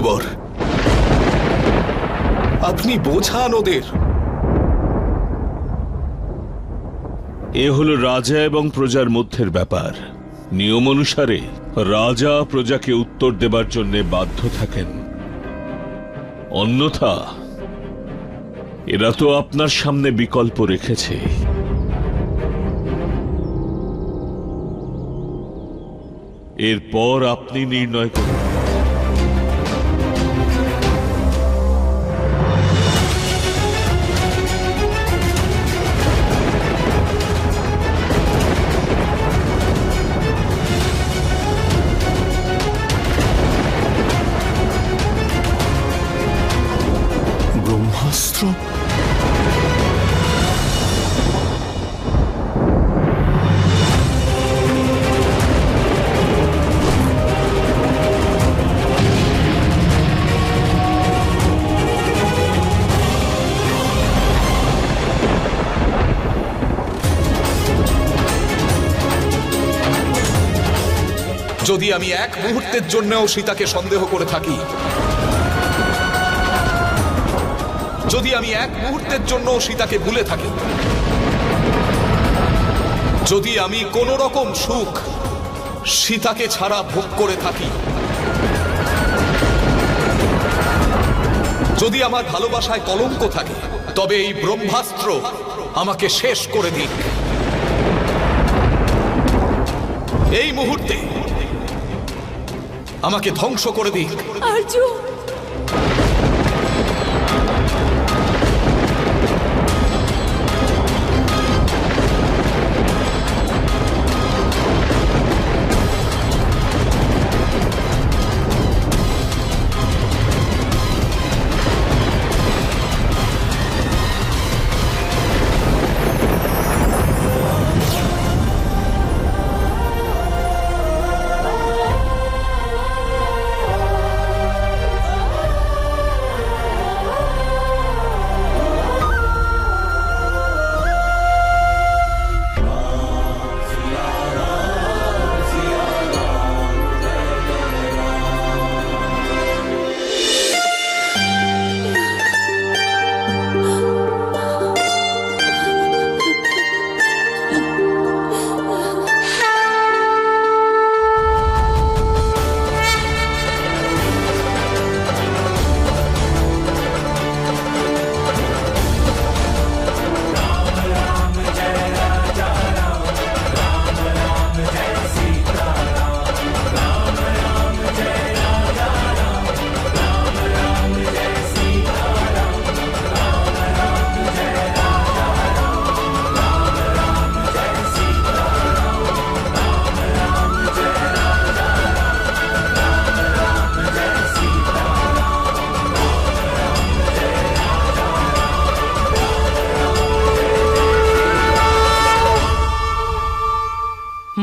রঘুবর আপনি বোঝান ওদের। এ হলো রাজা এবং প্রজার মধ্যের ব্যাপার। নিয়ম অনুসারে রাজা প্রজাকে উত্তর দেবার জন্য বাধ্য থাকেন। অন্যথা এরা তো আপনার সামনে বিকল্প রেখেছে। এরপর আপনি নির্ণয় করুন। যদি আমি এক মুহূর্তের জন্যও সীতাকে সন্দেহ করে থাকি, যদি আমি এক মুহূর্তের জন্য সীতাকে ভুলে থাকি, যদি আমি কোন রকম সুখ সীতাকে ছাড়া ভোগ করে থাকি, যদি আমার ভালোবাসায় কলঙ্ক থাকে, তবে এই ব্রহ্মাস্ত্র আমাকে শেষ করে দিক। এই মুহূর্তে আমাকে ধ্বংস করে দিক। আরজু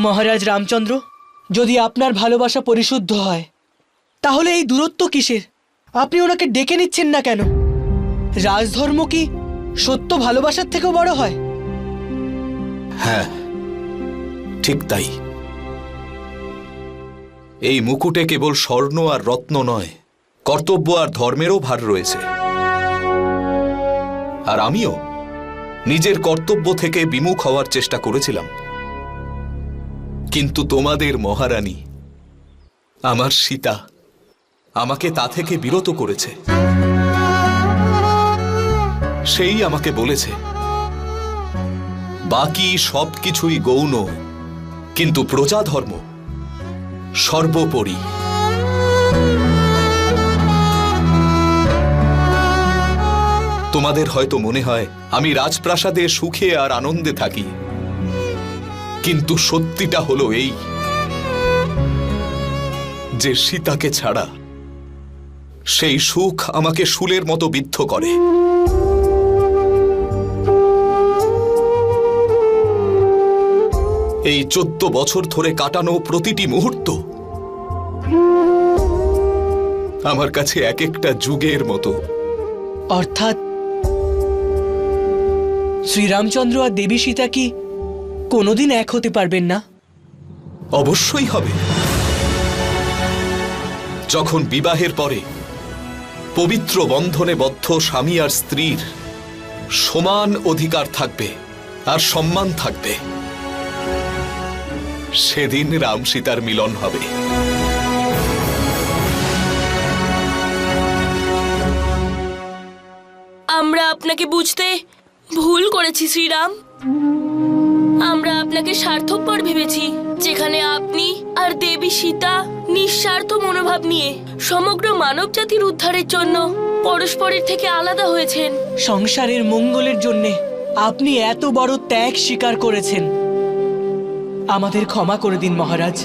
মহারাজ রামচন্দ্র, যদি আপনার ভালোবাসা পরিশুদ্ধ হয়, তাহলে এই দূরত্ব কিসের? আপনি ওনাকে ডেকে নিচ্ছেন না কেন? রাজধর্ম কি সত্য ভালোবাসার থেকেও বড় হয়? হ্যাঁ ঠিক তাই। এই মুকুটে কেবল স্বর্ণ আর রত্ন নয়, কর্তব্য আর ধর্মেরও ভার রয়েছে। আর আমিও নিজের কর্তব্য থেকে বিমুখ হওয়ার চেষ্টা করেছিলাম। কিন্তু তোমাদের মহারানী, আমার সীতা আমাকে তা থেকে বিরত করেছে। সেই আমাকে বলেছে, বাকি সবকিছুই গৌণ, কিন্তু প্রজাধর্ম সর্বোপরি। তোমাদের হয়তো মনে হয়, আমি রাজপ্রাসাদে সুখে আর আনন্দে থাকি। কিন্তু সত্যিটা হলো এই, যে সীতাকে ছাড়া সেই সুখ আমাকে শুলের মতো বিদ্ধ করে। এই চোদ্দ বছর ধরে কাটানো প্রতিটি মুহূর্ত আমার কাছে এক একটা যুগের মতো। অর্থাৎ শ্রীরামচন্দ্র আর দেবী সীতা কি কোনোদিন এক হতে পারবেন না। অবশ্যই হবে। যখন বিবাহের পরে পবিত্র বন্ধনে বদ্ধ স্বামী আর স্ত্রীর সমান অধিকার থাকবে আর সম্মান থাকবে সেদিন রাম সীতার মিলন হবে। আমরা আপনাকে বুঝতে ভুল করেছি শ্রীরাম। আমরা আপনাকে স্বার্থপর ভেবেছি, যেখানে আপনি আর দেবী সীতা নিঃস্বার্থ মনোভাব নিয়ে সমগ্র মানব জাতির উদ্ধারের জন্য পরস্পরের থেকে আলাদা হয়েছেন। সংসারের মঙ্গলের জন্যে আপনি এত বড় ত্যাগ স্বীকার করেছেন। আমাদের ক্ষমা করে দিন মহারাজ।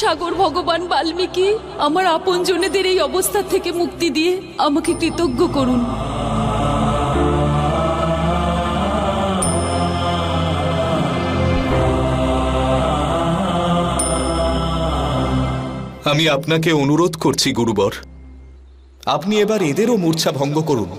সাগর ভগবান বাল্মীকি, আমার আপনজনেদের এই অবস্থা থেকে মুক্তি দিয়ে আমাকে কৃতজ্ঞ করুন। আমি আপনাকে অনুরোধ করছি, গুরুবর। আপনি এবার এদেরও মূর্ছা ভঙ্গ করুন।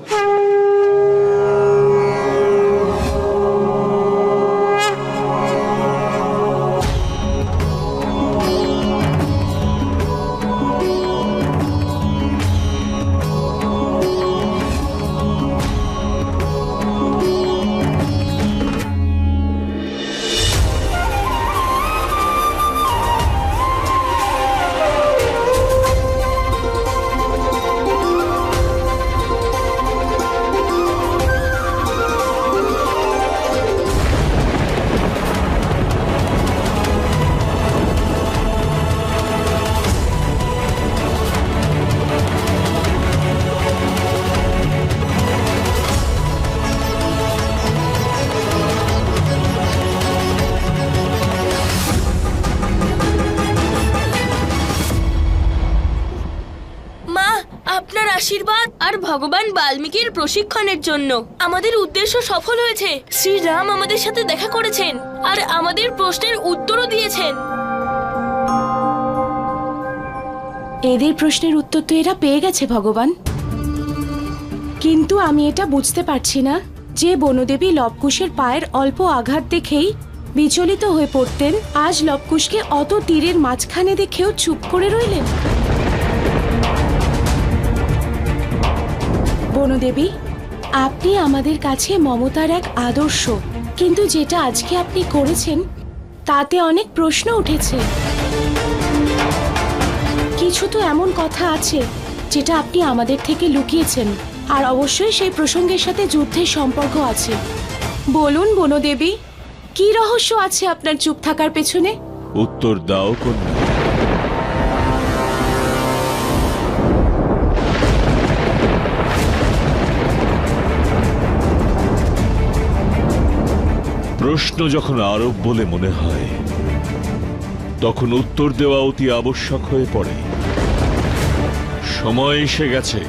ভগবান বাল্মীকির প্রশিক্ষণের জন্য। আমাদের উদ্দেশ্য সফল হয়েছে। শ্রীরাম আমাদের সাথে দেখা করেছেন আর আমাদের প্রশ্নের উত্তরও দিয়েছেন। এদের প্রশ্নের উত্তর তো এরা পেয়ে গেছে, ভগবান। কিন্তু আমি এটা বুঝতে পারছি না যে বনদেবী লবকুশের পায়ের অল্প আঘাত দেখেই বিচলিত হয়ে পড়তেন। আজ লবকুশকে অত তীরের মাঝখানে দেখেও চুপ করে রইলেন। বনদেবী, আপনি আমাদের কাছে মমতার এক আদর্শ। কিন্তু যেটা আজকে আপনি করেছেন, তাতে অনেক প্রশ্ন উঠেছে। কিছু তো এমন কথা আছে, যেটা আপনি আমাদের থেকে লুকিয়েছেন। আর অবশ্যই সেই প্রসঙ্গের সাথে যুদ্ধের সম্পর্ক আছে। বলুন বনদেবী, কি রহস্য আছে আপনার চুপ থাকার পেছনে? উত্তর দাও কন্যা। প্রশ্ন যখন আরব বলে মনে হয়, তখন উত্তর দেওয়া অতি আবশ্যক হয়ে পড়ে। সময় এসে গেছে,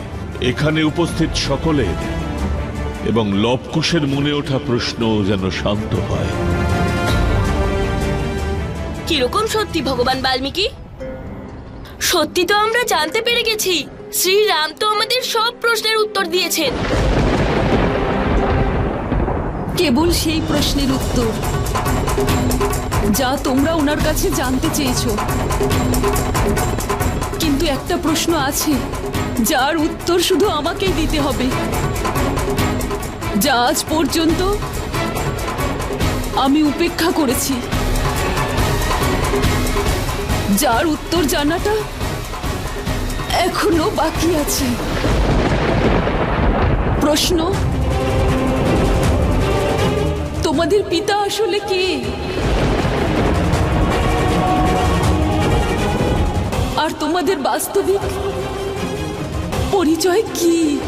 এখানে উপস্থিত সকলের এবং লবকুশের মনে ওঠা প্রশ্ন যেন শান্ত হয়। কীরকম সত্যি ভগবান বাল্মীকি? সত্যি তো আমরা জানতে পেরে গেছি। শ্রীরাম তো আমাদের সব প্রশ্নের উত্তর দিয়েছেন। কেবল সেই প্রশ্নের উত্তর, যা তোমরা ওনার কাছে জানতে চেয়েছো। কিন্তু একটা প্রশ্ন আছে, যার উত্তর শুধু আমাকেই দিতে হবে। যা আজ পর্যন্ত আমি উপেক্ষা করেছি। যার উত্তর জানাটা এখনও বাকি আছে। প্রশ্ন তোমাদের পিতা আসলে কে? আর তোমাদের বাস্তবিক পরিচয় কি?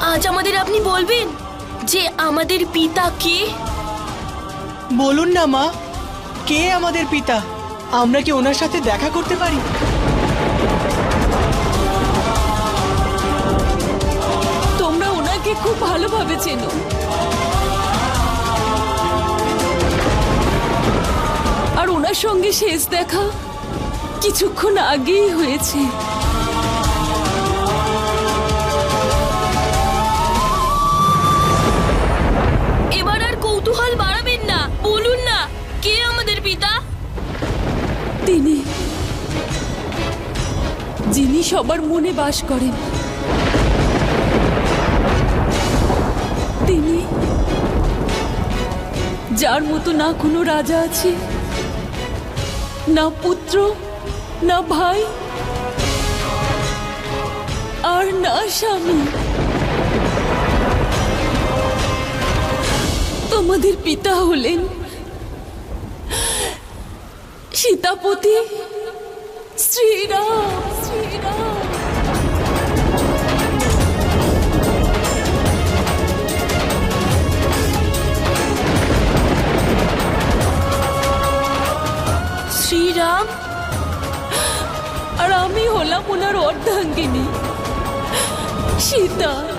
আজ আমাদের আপনি বলবেন যে আমাদের পিতা কে? বলুন না মা কে আমাদের পিতা? আমরা কি ওনার সাথে দেখা করতে পারি? তোমরা ওনাকে খুব ভালোভাবে চেনো। আর ওনার সঙ্গে শেষ দেখা কিছুক্ষণ আগেই হয়েছে। এবার আর কৌতূহল যিনি সবার মনে বাস করেন, তিনি যার মতো না কোনো রাজা আছে, না পুত্র, না ভাই, আর না স্বামী। তোমাদের পিতা হলেন সীতাপতি শ্রীরাম। শ্রীরাম আর আমি হলাম ওনার অর্ধাঙ্গিনী সীতা।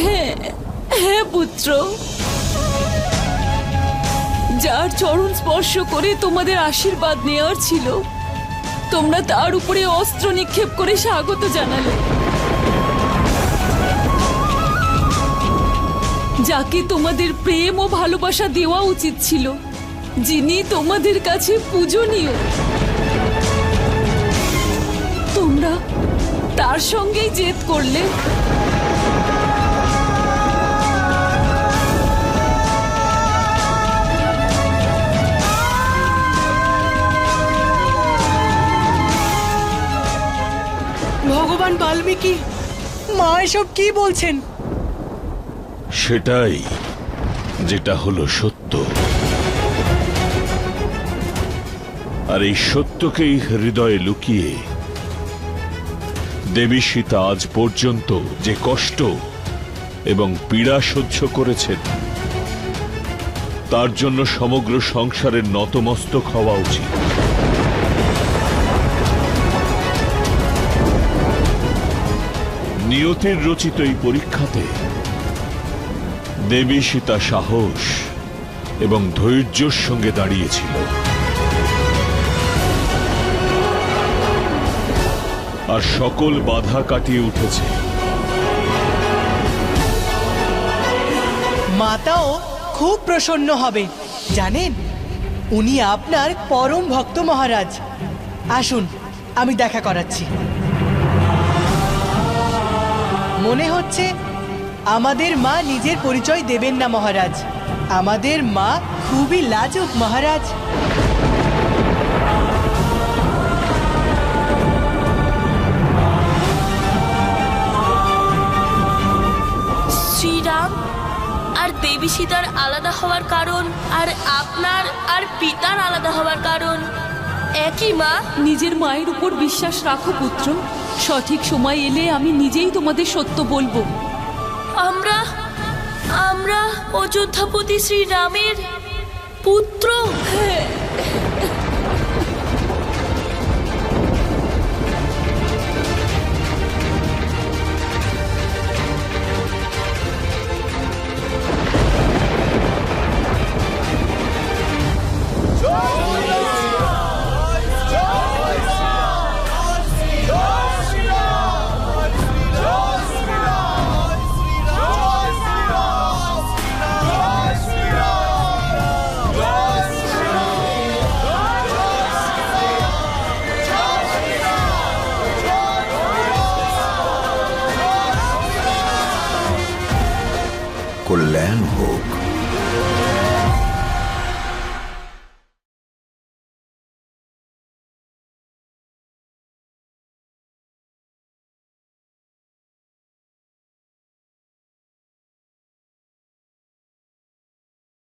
হ্যাঁ পুত্র। যার চরণ স্পর্শ করে তোমাদের আশীর্বাদ নেওয়ার ছিল, তোমরা তার উপরে অস্ত্র নিক্ষেপ করে স্বাগত জানালে। যাকে তোমাদের প্রেম ও ভালোবাসা দেওয়া উচিত ছিল, যিনি তোমাদের কাছে পূজনীয়। তোমরা তার সঙ্গেই জেদ করলে। ভগবান বাল্মীকি মা এসব কি বলছেন? সেটাই যেটা হলো সত্য। আর এই সত্যকেই হৃদয়ে লুকিয়ে দেবী সীতা আজ পর্যন্ত যে কষ্ট এবং পীড়া সহ্য করেছেন, তার জন্য সমগ্র সংসারের নতমস্তক হওয়া উচিত। নিয়তির রচিত এই পরীক্ষাতে দেবী সীতা সাহস এবং ধৈর্যর সঙ্গে দাঁড়িয়েছিল। আর সকল বাধা কাটিয়ে উঠেছে। মাতাও খুব প্রসন্ন হবে। জানেন, উনি আপনার পরম ভক্ত মহারাজ। আসুন, আমি দেখা করাচ্ছি। মনে হচ্ছে আমাদের মা নিজের পরিচয় দেবেন না, মহারাজ। আমাদের মা খুবই লাজুক, মহারাজ। শ্রীরাম, আর দেবী সীতার আলাদা হওয়ার কারণ, আর আপনার আর পিতার আলাদা হওয়ার কারণ একই মা? নিজের মায়ের উপর বিশ্বাস রাখো পুত্র। সঠিক সময় এলে আমি নিজেই তোমাদের সত্য বলব। আমরা আমরা অযোধ্যাপতি শ্রীরামের পুত্র